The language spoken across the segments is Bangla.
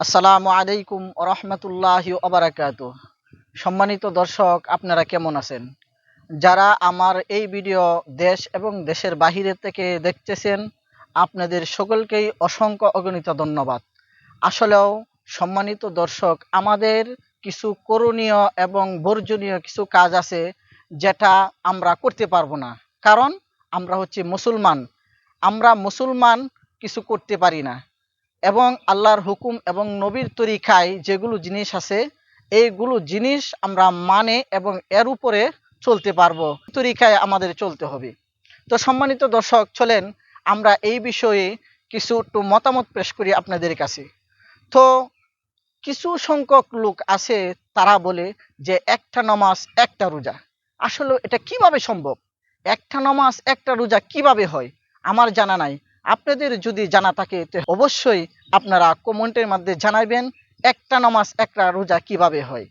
আসসালামু আলাইকুম রহমতুল্লাহ ওবরাকাত সম্মানিত দর্শক, আপনারা কেমন আছেন? যারা আমার এই ভিডিও দেশ এবং দেশের বাহিরে থেকে দেখতেছেন, আপনাদের সকলকেই অসংখ্য অগণিত ধন্যবাদ। আসলেও, সম্মানিত দর্শক, আমাদের কিছু করণীয় এবং বর্জনীয় কিছু কাজ আছে যেটা আমরা করতে পারব না। কারণ, আমরা হচ্ছে মুসলমান। আমরা মুসলমান কিছু করতে পারি না। এবং আল্লাহর হুকুম এবং নবীর তরিকায় যেগুলো জিনিস আছে, এইগুলো জিনিস আমরা মানে এবং এর উপরে চলতে পারব। তরিকায় আমাদের চলতে হবে। তো সম্মানিত দর্শক, চলেন আমরা এই বিষয়ে কিছু একটু মতামত পেশ করি আপনাদের কাছে। তো কিছু সংখ্যক লোক আছে, তারা বলে যে একটা নমাজ, একটা রোজা। আসলে এটা কীভাবে সম্ভব? একটা নমাজ, একটা রোজা কীভাবে হয়? আমার জানা নাই। আপনাদের যদি জানা থাকে অবশ্যই আপনারা কমেন্টের মধ্যে জানাবেন একটা নামাজ, একটা রোজা কীভাবে হয়।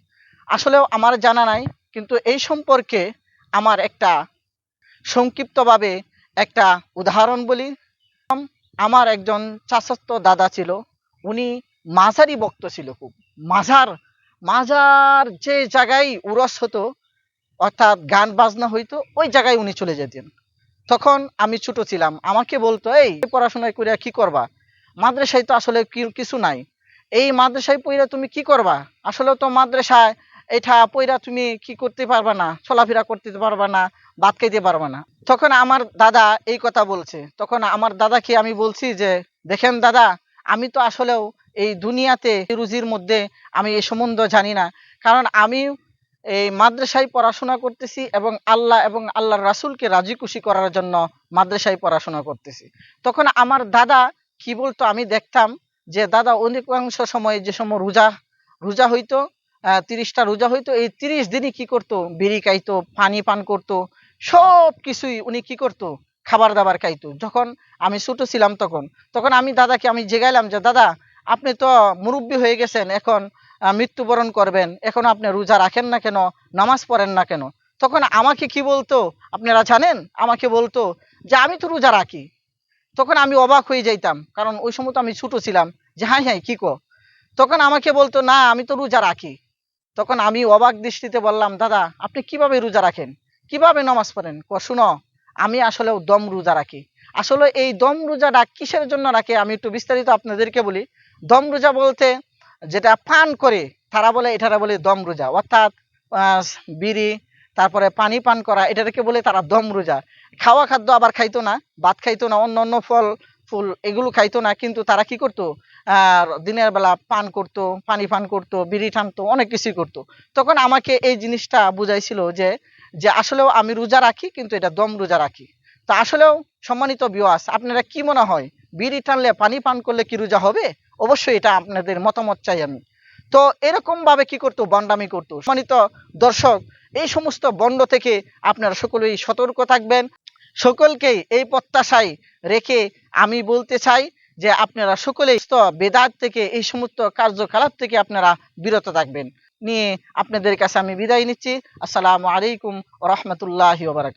আসলেও আমার জানা নাই, কিন্তু এই সম্পর্কে আমার একটা সংক্ষিপ্তভাবে একটা উদাহরণ বলি। আমার একজন চাচাতো দাদা ছিল, উনি মাঝারি বক্ত ছিল খুব। মাঝার মাঝার যে জায়গায় উরস হতো, অর্থাৎ গান বাজনা হইতো, ওই জায়গায় উনি চলে যেতেন। তখন আমি ছোট ছিলাম। আমাকে বলতো, এই, পড়াশোনা করে কি করবা? মাদ্রাসায় তো আসলে কিছু নাই। এই মাদ্রাসায় পইরা তুমি কি করবা? আসলে তো মাদ্রাসায় এটা পইরা তুমি কি করতে পারবা না, চলাফেরা করতে পারবা না, ভাত খাইতে পারবা না। তখন আমার দাদা এই কথা বলছে। তখন আমার দাদাকে আমি বলছি যে, দেখেন দাদা, আমি তো আসলেও এই দুনিয়াতে রুজির মধ্যে আমি এই সম্বন্ধ জানি না। কারণ আমি এই মাদ্রাসায় পড়াশোনা করতেছি এবং আল্লাহ এবং আল্লাহর রাসূলকে রাজি খুশি করার জন্য মাদ্রাসায় পড়াশোনা করতেছি। তখন আমার দাদা কি বলতো, আমি দেখতাম যে দাদা অনেকাংশ সময় যে সময় রোজা রোজা হইতো তিরিশটা রোজা হইতো, এই তিরিশ দিনই কি করতো? বিড়ি খাইতো, পানি পান করতো, সব কিছুই উনি কি করতো? খাবার দাবার খাইতো। যখন আমি ছোট ছিলাম তখন তখন আমি দাদাকে আমি জেগাইলাম যে, দাদা, আপনি তো মুরব্বী হয়ে গেছেন, এখন মৃত্যুবরণ করবেন, এখন আপনি রোজা রাখেন না কেন, নামাজ পড়েন না কেন? তখন আমাকে কি বলতো? আপনারা জানেন? আমাকে বলতো যে, আমি তো রোজা রাখি। তখন আমি অবাক হয়ে যাইতাম, কারণ ওই সময় তো আমি ছোট ছিলাম। যে হ্যাঁ হ্যাঁ কি কো? তখন আমাকে বলতো, না, আমি তো রোজা রাখি। তখন আমি অবাক দৃষ্টিতে বললাম, দাদা, আপনি কীভাবে রোজা রাখেন? কীভাবে নামাজ পড়েন? ক, শুনো, আমি আসলে দম রোজা রাখি। আসলে এই দম রোজাটা কিসের জন্য রাখে? আমি একটু বিস্তারিত আপনাদেরকে বলি। দম রোজা বলতে যেটা পান করে, তারা বলে, এটারা বলে দম রোজা। অর্থাৎ বিড়ি, তারপরে পানি পান করা এটাকে বলে তারা দম রোজা। খাওয়া খাদ্য আবার খাইতো না, ভাত খাইতো না, অন্য অন্য ফল, ফুল এগুলো খাইতো না, কিন্তু তারা কি করতো? আহ, দিনের বেলা পান করতো, পানি পান করতো, বিড়ি টানতো, অনেক কিছুই করতো। তখন আমাকে এই জিনিসটা বুঝাইছিল যে যে আসলেও আমি রোজা রাখি, কিন্তু এটা দম রোজা রাখি। তা আসলেও সম্মানিত বিওয়াস আপনারা কি মনে হয়? বিড়ি টানলে, পানি পান করলে কি রোজা হবে? অবশ্যই এটা আপনাদের মতামত চাই আমি। তো এরকম ভাবে কি করতো বন্ডামি করতো? সম্মানিত দর্শক, এই সমস্ত বন্ড থেকে আপনারা সকলেই সতর্ক থাকবেন। সকলকেই এই প্রত্যাশায় রেখে আমি বলতে চাই যে আপনারা সকলেই বেদাত থেকে, এই সমস্ত কার্যকলাপ থেকে আপনারা বিরত থাকবেন। নিয়ে আপনাদের কাছে আমি বিদায় নিচ্ছি। আসসালামু আলাইকুম রহমতুল্লাহ বারাকাত